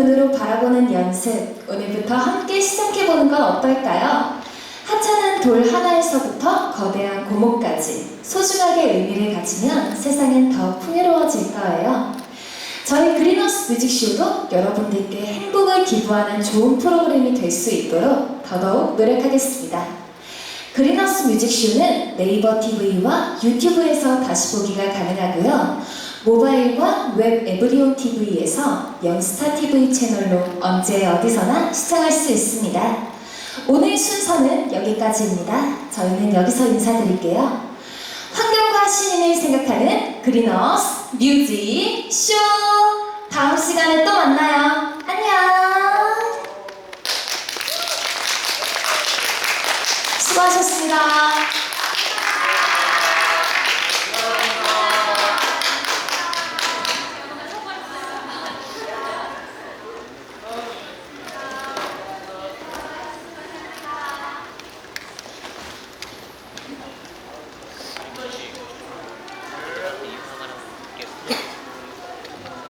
눈으로 바라보는 연습. 오늘부터 함께 시작해보는 건 어떨까요? 하찮은 돌 하나에서부터 거대한 고목까지 소중하게 의미를 가지면 세상은 더 풍요로워질 거예요. 저희 그린하우스 뮤직쇼도 여러분들께 행복을 기부하는 좋은 프로그램이 될 수 있도록 더더욱 노력하겠습니다. 그린하우스 뮤직쇼는 네이버 TV와 유튜브에서 다시 보기가 가능하고요. 모바일과 웹 에브리온 TV에서 영스타 TV 채널로 언제 어디서나 시청할 수 있습니다. 오늘 순서는 여기까지입니다. 저희는 여기서 인사드릴게요. 환경과 시민을 생각하는 그린하우스 뮤직 쇼! 다음 시간에 또 만나요. 안녕! 수고하셨습니다.